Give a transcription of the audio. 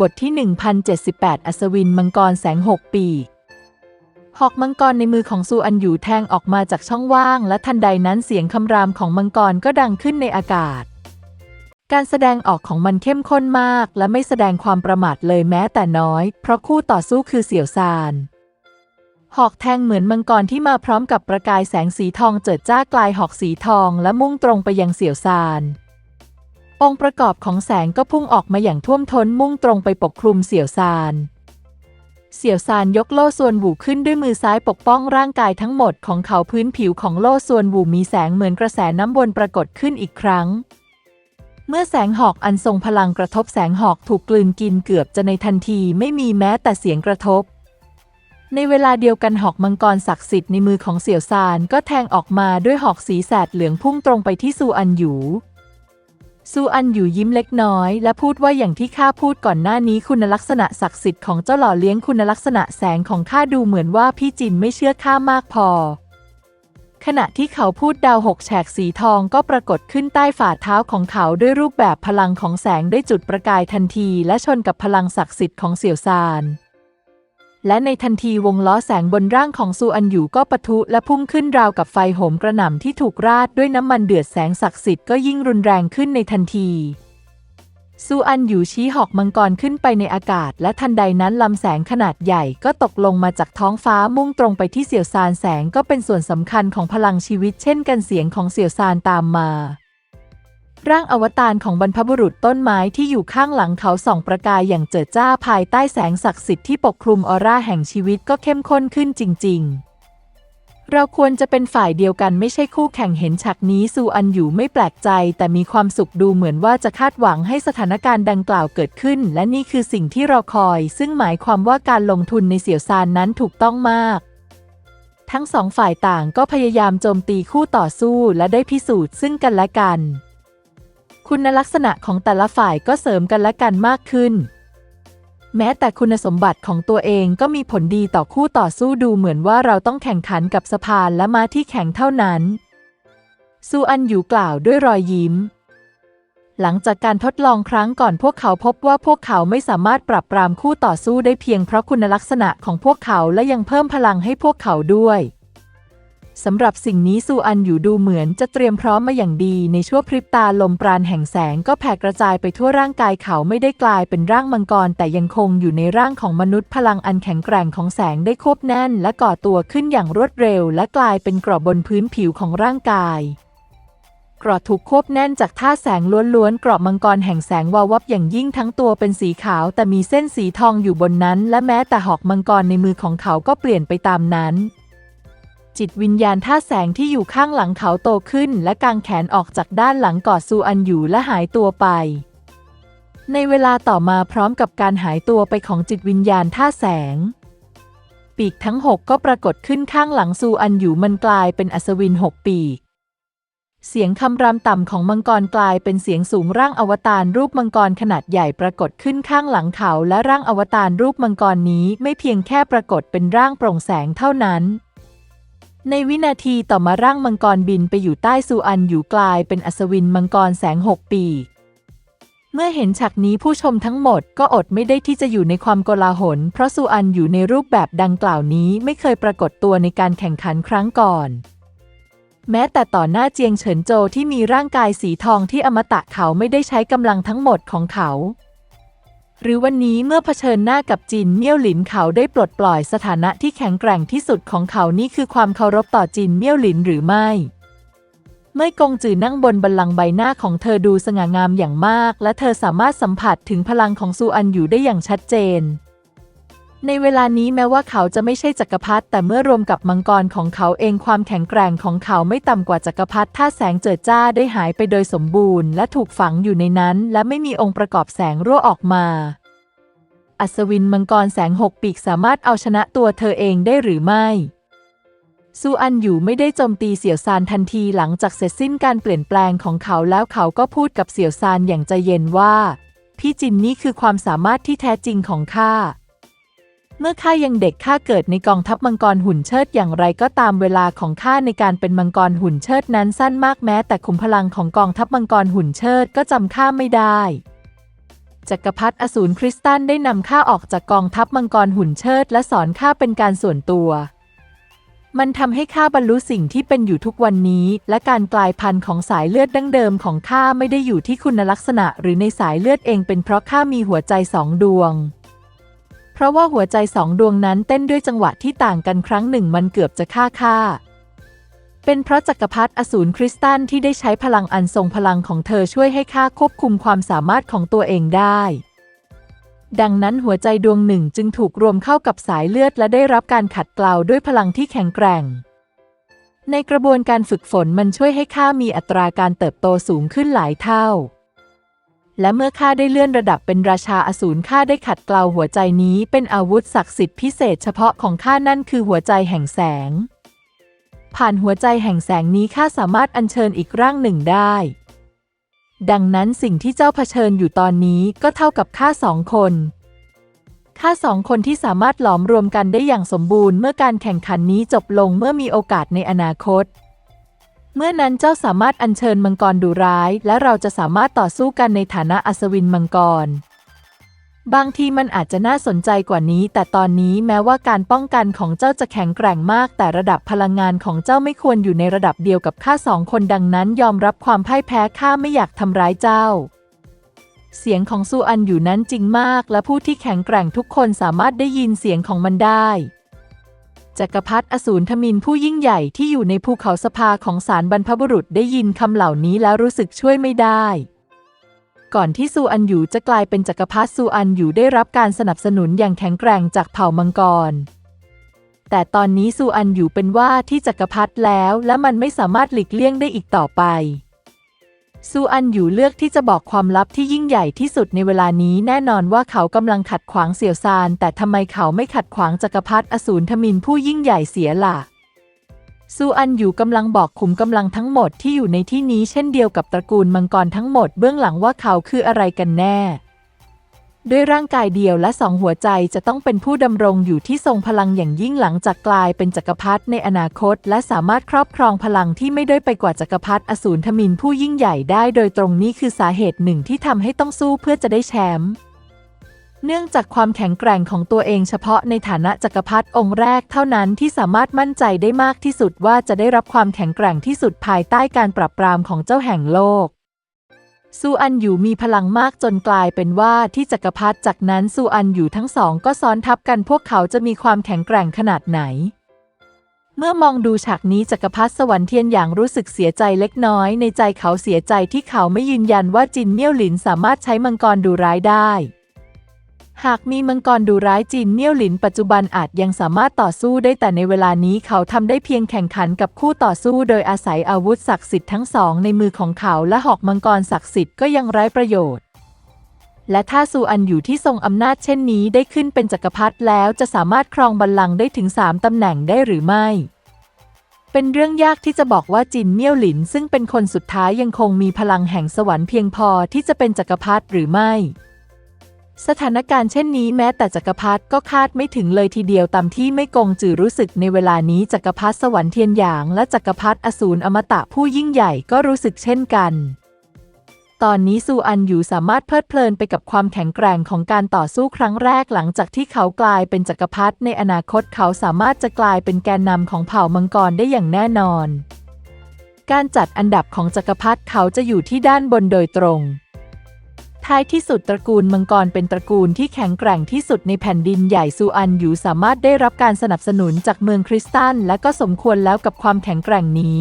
บทที่ 1078 อัศวินมังกรแสงหกปี หอกมังกรในมือของซูอันอยู่แทงออกมาจากช่องว่าง และทันใดนั้นเสียงคำรามของมังกรก็ดังขึ้นในอากาศ การแสดงออกของมันเข้มข้นมาก และไม่แสดงความประมาทเลยแม้แต่น้อย เพราะคู่ต่อสู้คือเสี่ยวซานหอกแทงเหมือนมังกรที่มาพร้อมกับประกายแสงสีทองเจิดจ้ากลายหอกสีทองและมุ่งตรงไปยังเสี่ยวซาน องค์ประกอบของแสงก็พุ่งออกมาอย่างท่วมท้นมุ่งตรงไปปกคลุมเสี่ยวซาน เสี่ยวซานยกโล่ส่วนหูขึ้นด้วยมือซ้ายปกป้องร่างกายทั้งหมดของเขาพื้นผิวของโล่ส่วนหูมีแสงเหมือนกระแสน้ำวนปรากฏขึ้นอีกครั้ง เมื่อแสงหอกอันทรงพลังกระทบแสงหอกถูกกลืนกินเกือบจะในทันทีไม่มีแม้แต่เสียงกระทบในเวลาเดียวกันหอกมังกรศักดิ์สิทธิ์ในมือของเสี่ยวซานก็แทงออกมาด้วยหอกสีแสดเหลืองพุ่งตรงไปที่ซูอันหยู ซูอันอยู่ยิ้มเล็กน้อย และพูดว่าอย่างที่ข้าพูดก่อนหน้านี้คุณลักษณะศักดิ์สิทธิ์ของเจ้าหล่อเลี้ยงคุณลักษณะแสงของข้าดูเหมือนว่าพี่จินไม่เชื่อข้ามากพอ ขณะที่เขาพูดดาวหกแฉกสีทองก็ปรากฏขึ้นใต้ฝ่าเท้าของเขาด้วยรูปแบบพลังของแสงได้จุดประกายทันที และชนกับพลังศักดิ์สิทธิ์ของเสี่ยวซาน และในทันทีวงล้อแสงบนร่างของซูอันอยู่ก็ปะทุและพุ่งขึ้นราวกับไฟโหมกระหน่ำที่ถูกราดด้วยน้ำมันเดือดแสงศักดิ์สิทธิ์ก็ยิ่งรุนแรงขึ้นในทันทีซูอันอยู่ชี้หอกมังกรขึ้นไปในอากาศ และทันใดนั้นลำแสงขนาดใหญ่ก็ตกลงมาจากท้องฟ้ามุ่งตรงไปที่เสี่ยวซานแสงก็เป็นส่วนสำคัญของพลังชีวิตเช่นกันเสียงของเสี่ยวซานตามมา ร่างอวตารของบรรพบุรุษต้นไม้ที่อยู่ข้างหลังเขาส่องประกายอย่างเจิดจ้าภายใต้แสงศักดิ์สิทธิ์ที่ปกคลุมออร่าแห่งชีวิตก็เข้มข้นขึ้นจริง ๆเราควรจะเป็นฝ่ายเดียวกันไม่ใช่คู่แข่งเห็นฉากนี้ซูอันอยู่ไม่แปลกใจ แต่มีความสุขดูเหมือนว่าจะคาดหวังให้สถานการณ์ดังกล่าวเกิดขึ้น และนี่คือสิ่งที่รอคอย ซึ่งหมายความว่าการลงทุนในเสี่ยวซานนั้นถูกต้องมาก ทั้งสองฝ่ายต่างก็พยายามโจมตีคู่ต่อสู้และได้พิสูจน์ซึ่งกันและกัน คุณลักษณะของแต่ละฝ่ายก็เสริมกันและกันมากขึ้น แม้แต่คุณสมบัติของตัวเองก็มีผลดีต่อคู่ต่อสู้ดูเหมือนว่าเราต้องแข่งขันกับสะพานและม้าที่แข็งเท่านั้น ซูอันอยู่กล่าวด้วยรอยยิ้ม หลังจากการทดลองครั้งก่อนพวกเขาพบว่าพวกเขาไม่สามารถปรับปรามคู่ต่อสู้ได้เพียงเพราะคุณลักษณะของพวกเขาและยังเพิ่มพลังให้พวกเขาด้วย สำหรับสิ่งนี้ซูอันอยู่ดูเหมือนจะเตรียมพร้อมมาอย่างดีในชั่วพริบตาลมปราณแห่งแสงก็แผ่กระจายไปทั่วร่างกายเขาไม่ได้กลายเป็นร่างมังกร แต่ยังคงอยู่ในร่างของมนุษย์พลังอันแข็งแกร่งของแสงได้ควบแน่น และก่อตัวขึ้นอย่างรวดเร็ว และกลายเป็นกรอบบนพื้นผิวของร่างกายกรอบถูกควบแน่นจากท่าแสงล้วนๆ กรอบมังกรแห่งแสงวาววับอย่างยิ่งทั้งตัวเป็นสีขาว แต่มีเส้นสีทองอยู่บนนั้น และแม้แต่หอกมังกรในมือของเขาก็เปลี่ยนไปตามนั้น จิตวิญญาณท่าแสงที่อยู่ข้างหลังเขาโตขึ้น และกางแขนออกจากด้านหลังกอดซูอันอยู่และหายตัวไป ในเวลาต่อมาพร้อมกับการหายตัวไปของจิตวิญญาณท่าแสง ปีกทั้งหกก็ปรากฏขึ้นข้างหลังซูอันอยู่มันกลายเป็นอัศวินหกปีกเสียงคำรามต่ำของมังกรกลายเป็นเสียงสูงร่างอวตารรูปมังกรขนาดใหญ่ปรากฏขึ้นข้างหลังเขาและร่างอวตารรูปมังกรนี้ไม่เพียงแค่ปรากฏเป็นร่างโปร่งแสงเท่านั้น ในวินาทีต่อมาร่างมังกรบินไปอยู่ใต้ซูอันอยู่กลายเป็นอัศวินมังกรแสงหกปี เมื่อเห็นฉากนี้ผู้ชมทั้งหมดก็อดไม่ได้ที่จะอยู่ในความโกลาหล เพราะซูอันอยู่ในรูปแบบดังกล่าวนี้ไม่เคยปรากฏตัวในการแข่งขันครั้งก่อน แม้แต่ต่อหน้าเจียงเฉินโจที่มีร่างกายสีทองที่อมตะเขาไม่ได้ใช้กำลังทั้งหมดของเขา หรือวันนี้เมื่อเผชิญหน้ากับจินเมี่ยวหลินเขาได้ปลดปล่อยสถานะที่แข็งแกร่งที่สุดของเขานี่คือความเคารพต่อจินเมี่ยวหลินหรือไม่เมื่อกงจือนั่งบนบัลลังก์ใบหน้าของเธอดูสง่างามอย่างมาก และเธอสามารถสัมผัสถึงพลังของซูอันอยู่ได้อย่างชัดเจน ในเวลานี้แม้ว่าเขาจะไม่ใช่จักรพรรดิแต่เมื่อรวมกับมังกรของเขาเองความแข็งแกร่งของเขาไม่ต่ำกว่าจักรพรรดิถ้าแสงเจิดจ้าได้หายไปโดยสมบูรณ์ และถูกฝังอยู่ในนั้น และไม่มีองค์ประกอบแสงรั่วออกมา อัศวินมังกรแสงหกปีกสามารถเอาชนะตัวเธอเองได้หรือไม่ซูอันอยู่ไม่ได้โจมตีเสี่ยวซานทันทีหลังจากเสร็จสิ้นการเปลี่ยนแปลงของเขาแล้วเขาก็พูดกับเสี่ยวซานอย่างใจเย็นว่า พี่จินนี่คือความสามารถที่แท้จริงของข้า เมื่อข้ายังเด็กข้าเกิดในกองทัพมังกรหุ่นเชิดอย่างไรก็ตามเวลาของข้าในการเป็นมังกรหุ่นเชิดนั้นสั้นมากแม้ แต่ขุมพลังของกองทัพมังกรหุ่นเชิดก็จำข้าไม่ได้จักรพรรดิอสูรคริสตันได้นำข้าออกจากกองทัพมังกรหุ่นเชิด และสอนข้าเป็นการส่วนตัว มันทำให้ข้าบรรลุสิ่งที่เป็นอยู่ทุกวันนี้ และการกลายพันธุ์ของสายเลือดดั้งเดิมของข้าไม่ได้อยู่ที่คุณลักษณะหรือในสายเลือดเองเป็นเพราะข้ามีหัวใจสองดวง เพราะว่าหัวใจสองดวงนั้นเต้นด้วยจังหวะที่ต่างกันครั้งหนึ่งมันเกือบจะฆ่าข้าเป็นเพราะจักรพรรดิอสูรคริสตันที่ได้ใช้พลังอันทรงพลังของเธอช่วยให้ข้าควบคุมความสามารถของตัวเองได้ ดังนั้นหัวใจดวงหนึ่งจึงถูกรวมเข้ากับสายเลือดและได้รับการขัดเกลาด้วยพลังที่แข็งแกร่ง ในกระบวนการฝึกฝนมันช่วยให้ข้ามีอัตราการเติบโตสูงขึ้นหลายเท่า และเมื่อข้าได้เลื่อนระดับเป็นราชาอสูรข้าได้ขัดเกลาหัวใจนี้เป็นอาวุธศักดิ์สิทธิ์พิเศษเฉพาะของข้านั่นคือหัวใจแห่งแสง ผ่านหัวใจแห่งแสงนี้ข้าสามารถอัญเชิญอีกร่างหนึ่งได้ ดังนั้นสิ่งที่เจ้าเผชิญอยู่ตอนนี้ก็เท่ากับข้าสองคนข้าสองคนที่สามารถหลอมรวมกันได้อย่างสมบูรณ์เมื่อการแข่งขันนี้จบลงเมื่อมีโอกาสในอนาคต เมื่อนั้นเจ้าสามารถอัญเชิญมังกรดุร้าย และเราจะสามารถต่อสู้กันในฐานะอัศวินมังกร บางทีมันอาจจะน่าสนใจกว่านี้ แต่ตอนนี้แม้ว่าการป้องกันของเจ้าจะแข็งแกร่งมาก แต่ระดับพลังงานของเจ้าไม่ควรอยู่ในระดับเดียวกับข้าสองคนดังนั้น ยอมรับความพ่ายแพ้ข้าไม่อยากทำร้ายเจ้าเสียงของซูอันอยู่นั้นจริงมาก และผู้ที่แข็งแกร่งทุกคนสามารถได้ยินเสียงของมันได้ จักรพรรดิอสูรทมินผู้ยิ่งใหญ่ที่อยู่ในภูเขาสภาของสารบรรพบุรุษได้ยินคำเหล่านี้แล้วรู้สึกช่วยไม่ได้ ก่อนที่ซูอันอยู่จะกลายเป็นจักรพรรดิซูอันอยู่ได้รับการสนับสนุนอย่างแข็งแกร่งจากเผ่ามังกร แต่ตอนนี้ซูอันอยู่เป็นว่าที่จักรพรรดิแล้ว และมันไม่สามารถหลีกเลี่ยงได้อีกต่อไป ซูอันอยู่เลือกที่จะบอกความลับที่ยิ่งใหญ่ที่สุดในเวลานี้แน่นอนว่าเขากำลังขัดขวางเสี่ยวซาน แต่ทำไมเขาไม่ขัดขวางจักรพรรดิอสูรทมินผู้ยิ่งใหญ่เสียล่ะซูอันอยู่กำลังบอกขุมกำลังทั้งหมดที่อยู่ในที่นี้เช่นเดียวกับตระกูลมังกรทั้งหมดเบื้องหลังว่าเขาคืออะไรกันแน่ ด้วยร่างกายเดียวและสองหัวใจจะต้องเป็นผู้ดำรงอยู่ที่ทรงพลังอย่างยิ่งหลังจากกลายเป็นจักรพรรดิในอนาคต และสามารถครอบครองพลังที่ไม่ด้อยไปกว่าจักรพรรดิอสูรทมินผู้ยิ่งใหญ่ได้โดยตรงนี้คือสาเหตุหนึ่งที่ทำให้ต้องสู้เพื่อจะได้แชมป์เนื่องจากความแข็งแกร่งของตัวเองเฉพาะในฐานะจักรพรรดิองค์แรกเท่านั้นที่สามารถมั่นใจได้มากที่สุดว่าจะได้รับความแข็งแกร่งที่สุดภายใต้การปรับปรามของเจ้าแห่งโลก ซูอันอยู่มีพลังมากจนกลายเป็นว่าที่จักรพรรดิจากนั้นซูอันอยู่ทั้งสองก็ซ้อนทับกันพวกเขาจะมีความแข็งแกร่งขนาดไหน เมื่อมองดูฉากนี้จักรพรรดิสวรรค์เทียนอย่างรู้สึกเสียใจเล็กน้อย ในใจเขาเสียใจที่เขาไม่ยืนยันว่าจินเมี่ยวหลินสามารถใช้มังกรดูร้ายได้ หากมีมังกรดูร้ายจีนเมี่ยวหลินปัจจุบันอาจยังสามารถต่อสู้ได้แต่ในเวลานี้เขาทำได้เพียงแข่งขันกับคู่ต่อสู้โดยอาศัยอาวุธศักดิ์สิทธิ์ทั้งสองในมือของเขาและหอกมังกรศักดิ์สิทธิ์ก็ยังไร้ประโยชน์ และถ้าซูอันอยู่ที่ทรงอำนาจเช่นนี้ได้ขึ้นเป็นจักรพรรดิแล้วจะสามารถครองบัลลังก์ได้ถึงสามตำแหน่งได้หรือไม่เป็นเรื่องยากที่จะบอกว่าจินเมี่ยวหลินซึ่งเป็นคนสุดท้ายยังคงมีพลังแห่งสวรรค์เพียงพอที่จะเป็นจักรพรรดิหรือไม่ สถานการณ์เช่นนี้แม้แต่จักรพรรดิก็คาดไม่ถึงเลยทีเดียวตามที่ไม่กงจือรู้สึกในเวลานี้จักรพรรดิสวรรค์เทียนหยาง และจักรพรรดิอสูรอมตะผู้ยิ่งใหญ่ก็รู้สึกเช่นกัน ตอนนี้ซูอันอยู่สามารถเพลิดเพลินไปกับความแข็งแกร่งของการต่อสู้ครั้งแรกหลังจากที่เขากลายเป็นจักรพรรดิในอนาคตเขาสามารถจะกลายเป็นแกนนำของเผ่ามังกรได้อย่างแน่นอน การจัดอันดับของจักรพรรดิเขาจะอยู่ที่ด้านบนโดยตรง ท้ายที่สุดตระกูลมังกรเป็นตระกูลที่แข็งแกร่งที่สุดในแผ่นดินใหญ่ซูอันอยู่สามารถได้รับการสนับสนุนจากเมืองคริสตันและก็สมควรแล้วกับความแข็งแกร่งนี้